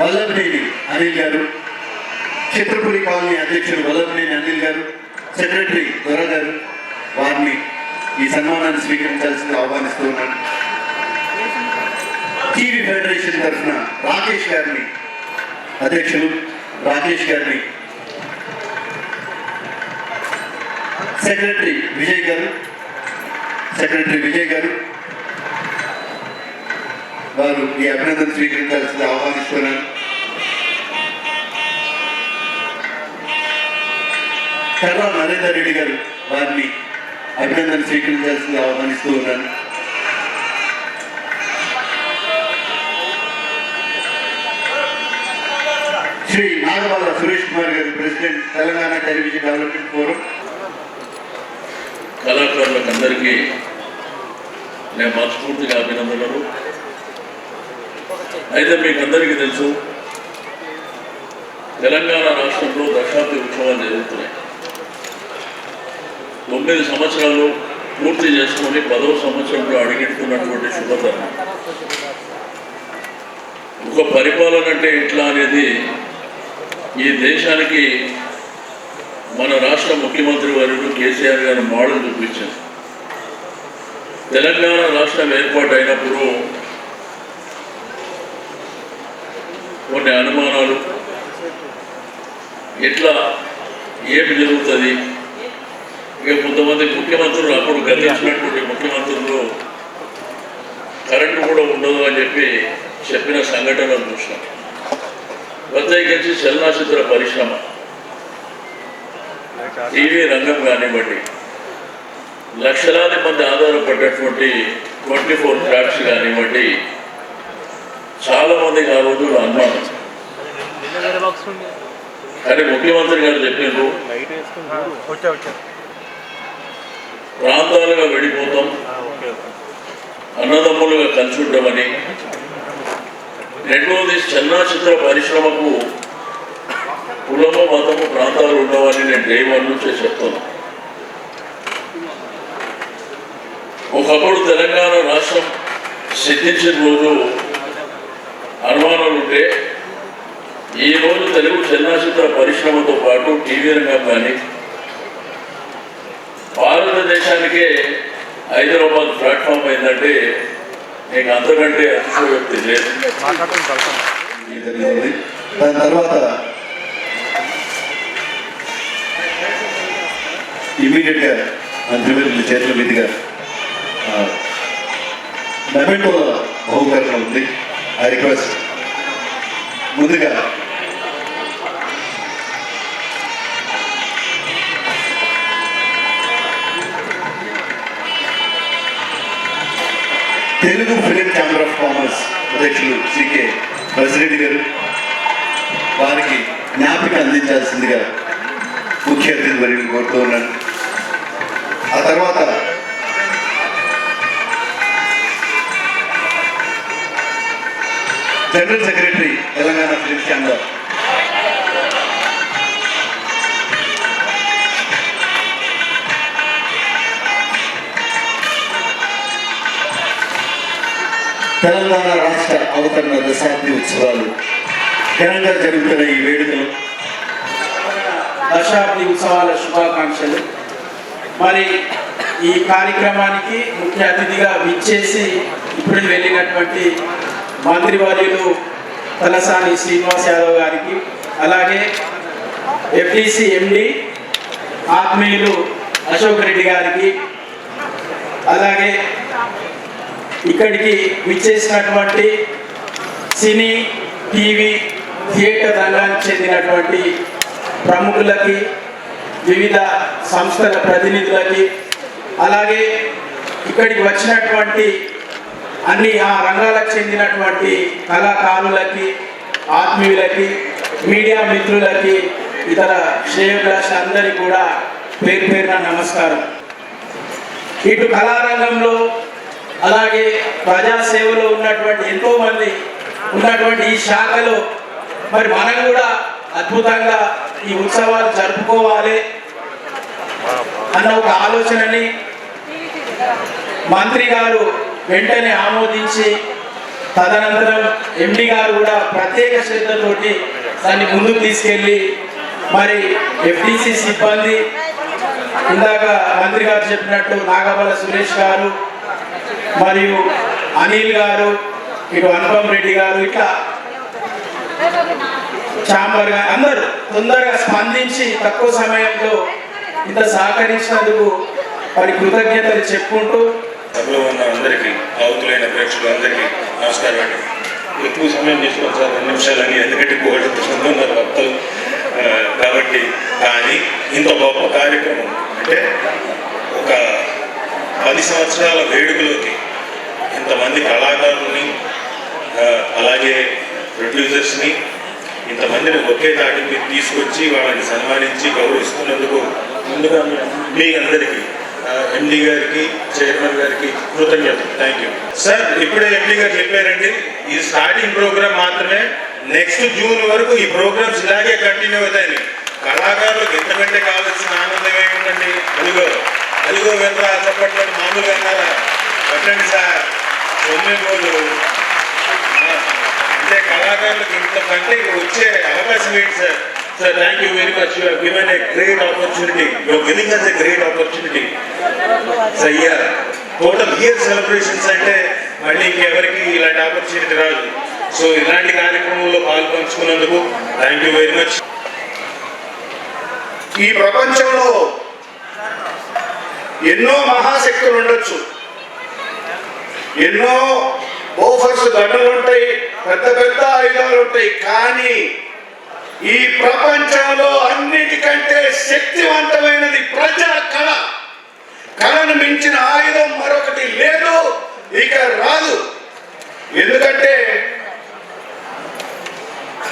వల్లభనేని అనిల్ గారు. చిత్రపురి కాలనీ అధ్యక్షుడు వల్లభనేని అనిల్ గారు సెక్రటరీ దొర గారు. వారిని ఈ సన్మానాన్ని స్వీకరించాల్సింది ఆహ్వానిస్తూ ఉన్నాను. టీవీ ఫెడరేషన్ తరఫున రాకేష్ గారిని అధ్యక్షులు రాకేష్ గారిని సెక్రటరీ విజయ్ గారు సెక్రటరీ విజయ్ గారు వారు ఈ అభినందన స్వీకరించాల్సింది ఆహ్వానిస్తున్నాను కర్రా నరేందర్ రెడ్డి గారు వారిని అభినందన స్వీకరించాల్సింది ఆహ్వానిస్తూ ఉన్నాను. శ్రీ నాగబాల సురేష్ కుమార్ గారు president Telangana television development forum. కళాకారులకు అందరికీ నేను మనస్ఫూర్తిగా అభినందనలు. అయితే మీకు అందరికీ తెలుసు తెలంగాణ రాష్ట్రంలో దశాబ్ది ఉత్సవాలు జరుగుతున్నాయి. తొమ్మిది సంవత్సరాలు పూర్తి చేసుకొని పదవ సంవత్సరంలో అడిగెట్టుకున్నటువంటి శుభతరం ఒక పరిపాలన అంటే ఎట్లా అనేది ఈ దేశానికి మన రాష్ట్ర ముఖ్యమంత్రి వారు కేసీఆర్ గారు మోడల్ చూపించారు. తెలంగాణ రాష్ట్రం ఏర్పాటు కొన్ని అనుమానాలు. ఎట్లా? ఏమి జరుగుతుంది? ఇక కొంతమంది ముఖ్యమంత్రులు అప్పుడు గతించినటువంటి ముఖ్యమంత్రులు కరెంటు కూడా ఉండదు అని చెప్పి చెప్పిన సంఘటనలు చూసినాం. ప్రత్యేకించి చలనచిత్ర పరిశ్రమ. టీవీ రంగం కానివ్వండి లక్షలాది మంది ఆధారపడ్డటువంటి ట్వంటీ ఫోర్ క్రాఫ్ట్స్ కానివ్వండి చాలా మందికి ఆ రోజుల్లో అనుమానం కానీ ముఖ్యమంత్రి గారు చెప్పారు ప్రాంతాలుగా వెళ్ళిపోతాం అన్నదమ్ములుగా కలిసి ఉండమని. రెండవది చలనచిత్ర పరిశ్రమకు కులము మతము ప్రాంతాలు ఉండవని నేను డే వన్ నుంచే చెప్తాను ఒకప్పుడు తెలంగాణ రాష్ట్రం సిద్ధించిన రోజు అనుమానాలు ఉంటే ఈ రోజు తెలుగు చలనచిత్ర పరిశ్రమతో పాటు టీవీ రంగం కానీ భారతదేశానికే హైదరాబాద్ ప్లాట్ఫామ్ అయిందంటే నీకు అంతకంటే అతిశయోక్తి లేదు. దాని తర్వాత ఇమీడియట్గా మంత్రివర్యుల చేతుల మీదుగా మెమెంటోల బహుకరణ ఉంది. ఐ రిక్వెస్ట్ ముందుగా Telugu film chamber of commerce అధ్యక్షులు శ్రీకే బసిరెడ్డి గారు వారికి జ్ఞాపిక అందించాల్సిందిగా ముఖ్య అతిథి మరియు కోరుతూ ఉన్నాను. ఆ తర్వాత general secretary Telangana film chamber Telangana రాష్ట్ర అవతరణ దశాబ్ది ఉత్సవాలు ఘనంగా జరుగుతున్న ఈ వేడుకలు. దశాబ్ది ఉత్సవాల శుభాకాంక్షలు. మరి ఈ కార్యక్రమానికి ముఖ్య అతిథిగా విచ్చేసి ఇప్పుడు వెళ్ళినటువంటి మంత్రివర్యులు తలసాని శ్రీనివాస్ యాదవ్ గారికి అలాగే ఎఫ్టీసీ ఎండి ఆత్మీయులు అశోక్ రెడ్డి గారికి అలాగే ఇక్కడికి విచ్చేసినటువంటి సినీ టీవీ థియేటర్ రంగానికి చెందినటువంటి ప్రముఖులకి వివిధ సంస్థల ప్రతినిధులకి అలాగే ఇక్కడికి వచ్చినటువంటి అన్ని ఆ రంగాలకు చెందినటువంటి కళాకారులకి ఆత్మీయులకి మీడియా మిత్రులకి ఇతర శ్రేయోభిలాషులందరికీ కూడా పేరు పేరున నమస్కారం. ఇటు కళారంగంలో అలాగే ప్రజాసేవలో ఉన్నటువంటి ఎంతో మంది ఉన్నటువంటి ఈ శాఖలో మరి మనం కూడా అద్భుతంగా ఈ ఉత్సవాలు జరుపుకోవాలి అన్న ఒక ఆలోచనని మంత్రి గారు వెంటనే ఆమోదించి తదనంతరం ఎండి గారు కూడా ప్రత్యేక శ్రద్ధతోటి దాన్ని ముందుకు తీసుకెళ్ళి మరి ఎఫ్డిసి సిబ్బంది ఇందాక మంత్రి గారు చెప్పినట్టు నాగబల సురేష్ గారు మరియు అనిల్ గారు ఇటు అనుపమ్ రెడ్డి గారు ఇట్లా చాంబర్ గారు అందరూ తొందరగా స్పందించి తక్కువ సమయంలో ఇంత సహకరించినందుకు వారి కృతజ్ఞతలు చెప్పుకుంటూ సభలో ఉన్న అందరికీ అవతులైన ప్రేక్షకులందరికీ నమస్కారం అండి. ఎక్కువ సమయం తీసుకోండి సార్ రెండు నిమిషాలని ఎందుకంటే గోల్డ్ ప్రశ్నలు ఉన్నారు భక్తులు. కాబట్టి కానీ ఇంత గొప్ప కార్యక్రమం అంటే ఒక పది సంవత్సరాల వేడుకలోకి ఇంతమంది కళాకారుల్ని అలాగే ప్రొడ్యూసర్స్ని ఇంతమందిని ఒకే తాటి తీసుకొచ్చి వాళ్ళని సన్మానించి గౌరవిస్తున్నందుకు ముందుగా మీ అందరికీ ఎండి గారికి చైర్మన్ గారికి కృతజ్ఞతలు. థ్యాంక్ యూ సార్ ఇప్పుడే ఎండి గారు చెప్పారండి ఈ స్టార్టింగ్ ప్రోగ్రామ్ మాత్రమే నెక్స్ట్ జూన్ వరకు ఈ ప్రోగ్రామ్స్ ఇలాగే కంటిన్యూ అవుతాయని. కళాకారులకు ఎంతకంటే కావాల్సిన ఆనందం ఏమిటండి అదిగో అదిగో వెళ్ళరా చెప్పట్లేదు మామూలుగా అన్నారా పెట్టండి సార్ తొమ్మిది రోజులు అంటే కళాకారులకు ఇంతకంటే వచ్చే అవకాశం ఏంటి sir sir thank you very much you given a great opportunity you giving us a great opportunity so year total year celebrations అంటే మళ్ళీ ఇంకెవరికి ఇలాంటి ఆపర్చునిటీ రాదు. సో ఇలాంటి కార్యక్రమంలో పాల్పంచుకున్నందుకు థ్యాంక్ యూ వెరీ మచ్ ఈ ప్రపంచంలో ఎన్నో మహాశక్తులు ఉండొచ్చు. ఎన్నో బోఫర్స్ గన్నులు ఉంటాయి. పెద్ద పెద్ద ఆయుధాలు ఉంటాయి. కానీ ఈ ప్రపంచంలో అన్నిటికంటే శక్తివంతమైనది ప్రజా కళ. కళను మించిన ఆయుధం మరొకటి లేదు ఇక రాదు. ఎందుకంటే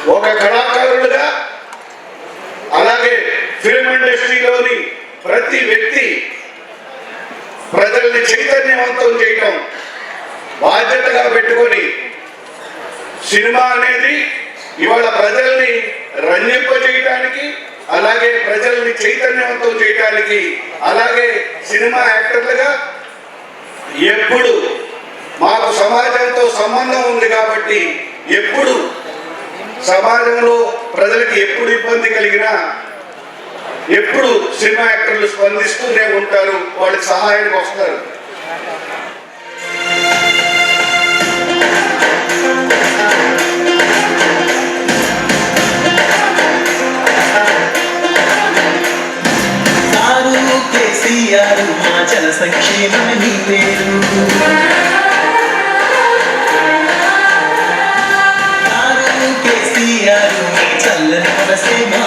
ఒక కళాకారుడుగా అలాగే ఫిల్మ్ ఇండస్ట్రీలోని ప్రతి వ్యక్తి ప్రజల్ని చైతన్యవంతం చేయటం బాధ్యతగా పెట్టుకొని సినిమా అనేది ఇవాళ ప్రజల్ని రంజింపజేయటానికి అలాగే ప్రజల్ని చైతన్యవంతం చేయటానికి అలాగే సినిమా యాక్టర్లుగా ఎప్పుడు మాకు సమాజంతో సంబంధం ఉంది కాబట్టి ఎప్పుడు సమాజంలో ప్రజలకు ఎప్పుడు ఇబ్బంది కలిగినా ఎప్పుడు సినిమా యాక్టర్లు స్పందిస్తూనే ఉంటారు వాళ్ళకి సహాయానికి వస్తారు. సారు కేసీఆర్ మా జన సంక్షేమం నీ పేరు కేసీఆర్ చల్లని మనసే మా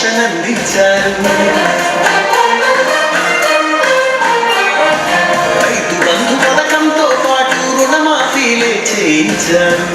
కాకతీయ మిషన్ అందించారు రైతు బంధు పథకంతో పాటు రుణమాఫీలే చేయించారు.